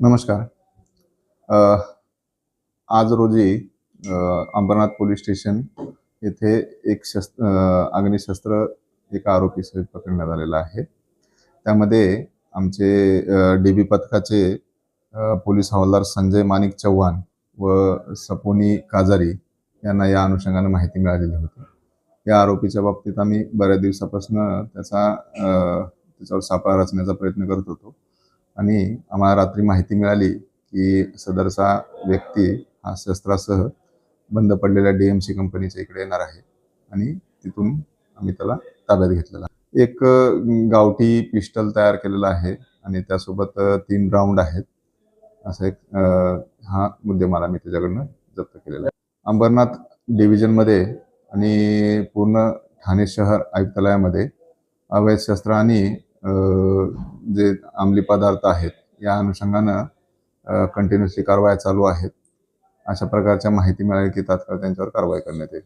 नमस्कार. आज रोजी अंबरनाथ पोलीस स्टेशन येथे एक शस्त्र अग्निशस्त्र एका आरोपीसहित पकडण्यात आलेला आहे. त्यामध्ये आमचे डी बी पथकाचे पोलीस हवालदार संजय माणिक चव्हाण व सपोनी काजारी यांना या अनुषंगाने माहिती मिळालेली होती. या आरोपीच्या बाबतीत आम्ही बऱ्याच दिवसापासून त्याचा त्याच्यावर सापळा रचण्याचा प्रयत्न करत होतो. आणि आम्हाला रात्री माहिती मिळाली की सदरचा व्यक्ती हा शस्त्रासह बंद पडलेल्या डी एम सी कंपनीच्या इकडे येणार आहे. आणि तिथून आम्ही त्याला ताब्यात घेतलेला. आहे. एक गावठी पिस्टल तयार केलेला आहे आणि त्यासोबत तीन राऊंड आहेत. असं एक हा मुद्देमाल आम्ही त्याच्याकडनं जप्त केलेला आहे. अंबरनाथ डिव्हिजनमध्ये आणि पूर्ण ठाणे शहर आयुक्तालयामध्ये अवैध शस्त्र आणि जे अंमली पदार्थ आहेत या अनुषंगानं कंटिन्युअसली कारवाया चालू आहेत. अशा प्रकारच्या माहिती मिळाली की तात्काळ त्यांच्यावर कारवाई करण्यात येईल.